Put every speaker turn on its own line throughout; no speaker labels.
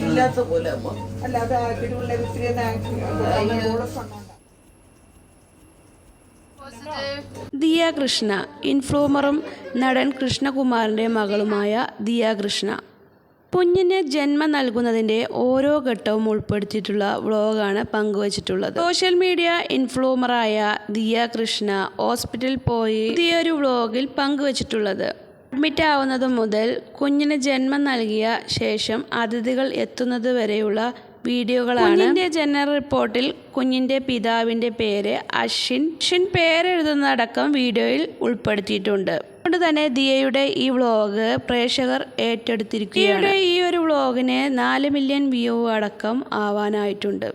ഇല്ലാത്ത പോലെ
അല്ലാതെ
ദിയ കൃഷ്ണ ഇൻഫ്ലൂമറും നടൻ കൃഷ്ണകുമാറിന്റെ മകളുമായ ദിയ കൃഷ്ണ കുഞ്ഞിന് ജന്മം നൽകുന്നതിന്റെ ഓരോ ഘട്ടവും ഉൾപ്പെടുത്തിയിട്ടുള്ള വ്ളോഗാണ് പങ്കുവച്ചിട്ടുള്ളത്. സോഷ്യൽ മീഡിയ ഇൻഫ്ലൂമറായ ദിയ കൃഷ്ണ ഹോസ്പിറ്റലിൽ പോയി പുതിയൊരു വ്ളോഗിൽ പങ്കുവച്ചിട്ടുള്ളത്. അഡ്മിറ്റ് ആവുന്നത് മുതൽ കുഞ്ഞിന് ജന്മം നൽകിയ ശേഷം അതിഥികൾ എത്തുന്നത് വരെയുള്ള വീഡിയോകളാണ്. കുഞ്ഞിന്റെ ജനറൽ റിപ്പോർട്ടിൽ കുഞ്ഞിന്റെ പിതാവിന്റെ പേര് അശ്വിൻ. അശ്വിൻ പേരെഴുതുന്നതടക്കം വീഡിയോയിൽ ഉൾപ്പെടുത്തിയിട്ടുണ്ട്. അതുകൊണ്ട് തന്നെ ദിയയുടെ ഈ വ്ളോഗ് പ്രേക്ഷകർ ഏറ്റെടുത്തിരിക്കുകയാണ്. ഈ ഒരു വ്ളോഗിന് നാല് മില്യൺ വ്യൂ അടക്കം ആവാനായിട്ടുണ്ട്.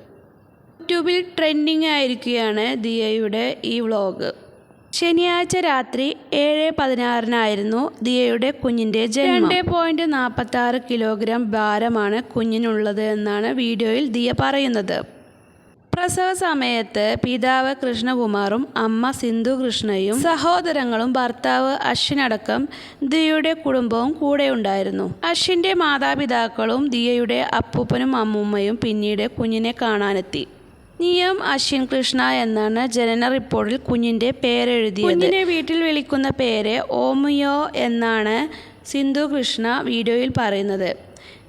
യൂട്യൂബിൽ ട്രെൻഡിങ് ആയിരിക്കുകയാണ് ദിയയുടെ ഈ വ്ളോഗ്. ശനിയാഴ്ച രാത്രി ഏഴ് പതിനാറിനായിരുന്നു ദിയയുടെ കുഞ്ഞിന്റെ ജന്മം. രണ്ട് പോയിന്റ് നാൽപ്പത്തി ആറ് കിലോഗ്രാം ഭാരമാണ് കുഞ്ഞിനുള്ളത് എന്നാണ് വീഡിയോയിൽ ദിയ പറയുന്നത്. പ്രസവ സമയത്ത് പിതാവ് കൃഷ്ണകുമാറും അമ്മ സിന്ധു കൃഷ്ണയും സഹോദരങ്ങളും ഭർത്താവ് അശ്വിനടക്കം ദിയയുടെ കുടുംബവും കൂടെ ഉണ്ടായിരുന്നു. അശ്വിന്റെ മാതാപിതാക്കളും ദിയയുടെ അപ്പൂപ്പനും അമ്മൂമ്മയും പിന്നീട് കുഞ്ഞിനെ കാണാനെത്തി. നിയം അശ്വിൻ കൃഷ്ണ എന്നാണ് ജനന റിപ്പോർട്ടിൽ കുഞ്ഞിന്റെ പേരെഴുതിയത്. കുഞ്ഞിനെ വീട്ടിൽ വിളിക്കുന്ന പേര് ഓമിയോ എന്നാണ് സിന്ധു കൃഷ്ണ വീഡിയോയിൽ പറയുന്നത്.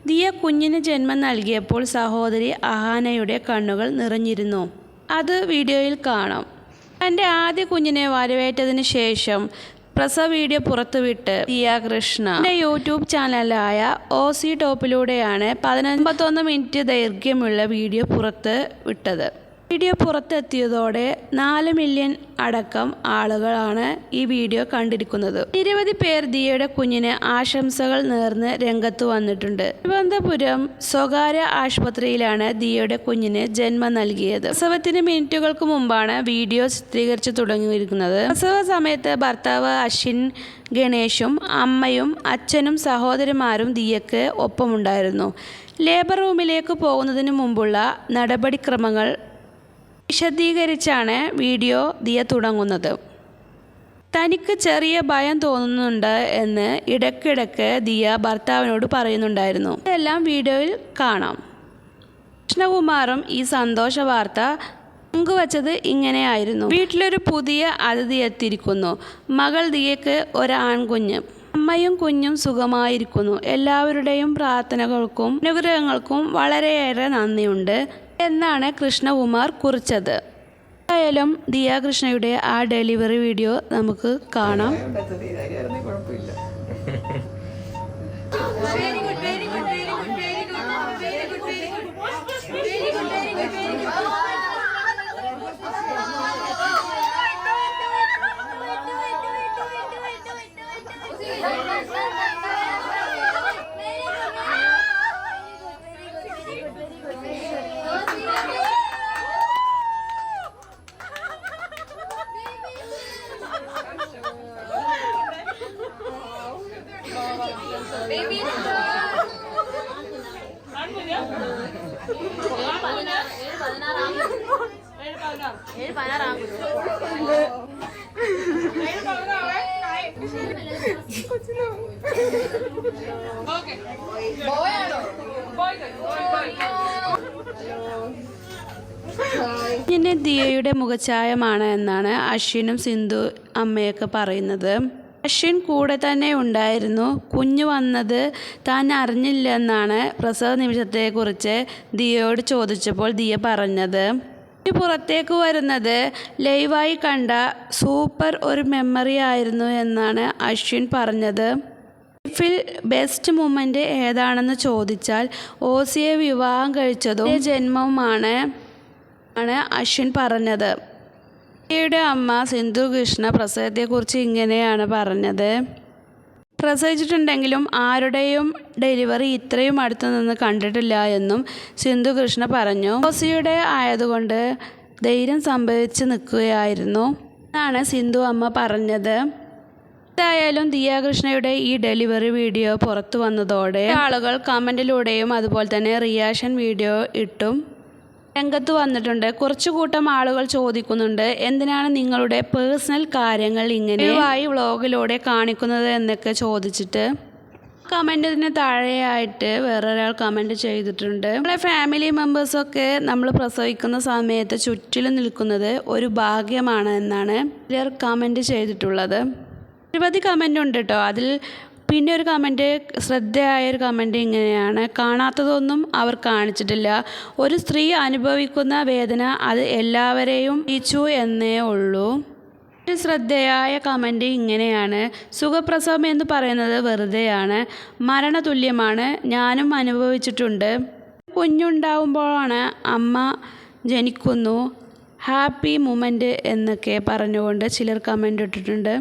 ദിയ കുഞ്ഞിന് ജന്മം നൽകിയപ്പോൾ സഹോദരി അഹാനയുടെ കണ്ണുകൾ നിറഞ്ഞിരുന്നു. അത് വീഡിയോയിൽ കാണാം. തന്റെ ആദ്യ കുഞ്ഞിനെ വരവേറ്റതിന് ശേഷം പ്രസവ വീഡിയോ പുറത്തുവിട്ട് ദിയ കൃഷ്ണ. എന്റെ യൂട്യൂബ് ചാനലായ ഒ സി ടോപ്പിലൂടെയാണ് പതിനൊമ്പത്തൊന്ന് മിനിറ്റ് ദൈർഘ്യമുള്ള വീഡിയോ പുറത്ത് വിട്ടത്. വീഡിയോ പുറത്തെത്തിയതോടെ നാല് മില്യൺ അടക്കം ആളുകളാണ് ഈ വീഡിയോ കണ്ടിരിക്കുന്നത്. നിരവധി പേർ ദിയയുടെ കുഞ്ഞിന് ആശംസകൾ നേർന്ന് രംഗത്ത് വന്നിട്ടുണ്ട്. തിരുവനന്തപുരം സ്വകാര്യ ആശുപത്രിയിലാണ് ദിയയുടെ കുഞ്ഞിന് ജന്മം നൽകിയത്. പ്രസവത്തിന് മിനിറ്റുകൾക്ക് മുമ്പാണ് വീഡിയോ ചിത്രീകരിച്ചു തുടങ്ങിയിരിക്കുന്നത്. പ്രസവ സമയത്ത് ഭർത്താവ് അശ്വിൻ ഗണേഷും അമ്മയും അച്ഛനും സഹോദരന്മാരും ദിയക്ക് ഒപ്പമുണ്ടായിരുന്നു. ലേബർ റൂമിലേക്ക് പോകുന്നതിന് മുമ്പുള്ള നടപടിക്രമങ്ങൾ വിശദീകരിച്ചാണ് വീഡിയോ ദിയ തുടങ്ങുന്നത്. തനിക്ക് ചെറിയ ഭയം തോന്നുന്നുണ്ട് എന്ന് ഇടയ്ക്കിടയ്ക്ക് ദിയ ഭർത്താവിനോട് പറയുന്നുണ്ടായിരുന്നു. ഇതെല്ലാം വീഡിയോയിൽ കാണാം. കൃഷ്ണകുമാറും ഈ സന്തോഷ വാർത്ത പങ്കുവച്ചത് ഇങ്ങനെയായിരുന്നു. വീട്ടിലൊരു പുതിയ അതിഥി എത്തിയിരിക്കുന്നു. മകൾ ദിയക്ക് ഒരു ആൺകുഞ്ഞ് അമ്മയും കുഞ്ഞും സുഖമായിരിക്കുന്നു. എല്ലാവരുടെയും പ്രാർത്ഥനകൾക്കും അനുഗ്രഹങ്ങൾക്കും വളരെയേറെ നന്ദിയുണ്ട്. എന്നാണ് കൃഷ്ണകുമാർ കുറിച്ചത്. എന്തായാലും ദിയാകൃഷ്ണയുടെ ആ ഡെലിവറി വീഡിയോ നമുക്ക് കാണാം. കുഞ്ഞിന്റെ ദിയയുടെ മുഖഛായമാണ് എന്നാണ് അശ്വിനും സിന്ധു അമ്മയൊക്കെ പറയുന്നത്. അശ്വിൻ കൂടെ തന്നെ ഉണ്ടായിരുന്നു. കുഞ്ഞു വന്നത് താൻ അറിഞ്ഞില്ലെന്നാണ് പ്രസവ നിമിഷത്തെക്കുറിച്ച് ദിയയോട് ചോദിച്ചപ്പോൾ ദിയ പറഞ്ഞത്. കുഞ്ഞ് പുറത്തേക്ക് വരുന്നത് ലൈവായി കണ്ട സൂപ്പർ ഒരു മെമ്മറി ആയിരുന്നു എന്നാണ് അശ്വിൻ പറഞ്ഞത്. ലൈഫിൽ ബെസ്റ്റ് മൂമെന്റ് ഏതാണെന്ന് ചോദിച്ചാൽ ഓസിയെ വിവാഹം കഴിച്ചതും ജന്മവുമാണ് ആണ് അശ്വിൻ പറഞ്ഞത്. യുടെ അമ്മ സിന്ധു കൃഷ്ണ പ്രസവത്തെക്കുറിച്ച് ഇങ്ങനെയാണ് പറഞ്ഞത്. പ്രസവിച്ചിട്ടുണ്ടെങ്കിലും ആരുടെയും ഡെലിവറി ഇത്രയും അടുത്തു നിന്ന് കണ്ടിട്ടില്ല എന്നും സിന്ധു കൃഷ്ണ പറഞ്ഞു. ഓസിയുടെ ആയതുകൊണ്ട് ധൈര്യം സംഭവിച്ച് നിൽക്കുകയായിരുന്നു എന്നാണ് സിന്ധു അമ്മ പറഞ്ഞത്. എന്തായാലും ദിയാകൃഷ്ണയുടെ ഈ ഡെലിവറി വീഡിയോ പുറത്തു വന്നതോടെ ആളുകൾ കമന്റിലൂടെയും അതുപോലെ തന്നെ റിയാക്ഷൻ വീഡിയോ ഇട്ടും. രംഗത്ത് വന്നിട്ടുണ്ട്. കുറച്ചു കൂട്ടം ആളുകൾ ചോദിക്കുന്നുണ്ട് എന്തിനാണ് നിങ്ങളുടെ പേഴ്സണൽ കാര്യങ്ങൾ ഇങ്ങനെ വായി വ്ളോഗിലൂടെ കാണിക്കുന്നത് എന്നൊക്കെ ചോദിച്ചിട്ട്. കമന്റിന് താഴെയായിട്ട് വേറൊരാൾ കമന്റ് ചെയ്തിട്ടുണ്ട്. നമ്മുടെ ഫാമിലി മെമ്പേഴ്സൊക്കെ നമ്മൾ പ്രസവിക്കുന്ന സമയത്ത് ചുറ്റിലും നിൽക്കുന്നത് ഒരു ഭാഗ്യമാണ് എന്നാണ് ചിലർ കമന്റ് ചെയ്തിട്ടുള്ളത്. നിരവധി കമന്റ് ഉണ്ട് കേട്ടോ അതിൽ പിന്നെ ഒരു കമന്റ് ശ്രദ്ധയായ ഒരു കമന്റ് ഇങ്ങനെയാണ്. കാണാത്തതൊന്നും അവർ കാണിച്ചിട്ടില്ല. ഒരു സ്ത്രീ അനുഭവിക്കുന്ന വേദന അത് എല്ലാവരെയും ഇച്ചു എന്നേ ഉള്ളൂ. ശ്രദ്ധയായ കമന്റ് ഇങ്ങനെയാണ്. സുഖപ്രസവം എന്ന് പറയുന്നത് വെറുതെയാണ്. മരണതുല്യമാണ് ഞാനും അനുഭവിച്ചിട്ടുണ്ട്. കുഞ്ഞുണ്ടാവുമ്പോഴാണ് അമ്മ ജനിക്കുന്നു. ഹാപ്പി മൂമെന്റ് എന്നൊക്കെ പറഞ്ഞുകൊണ്ട് ചിലർ കമന്റ് ഇട്ടിട്ടുണ്ട്.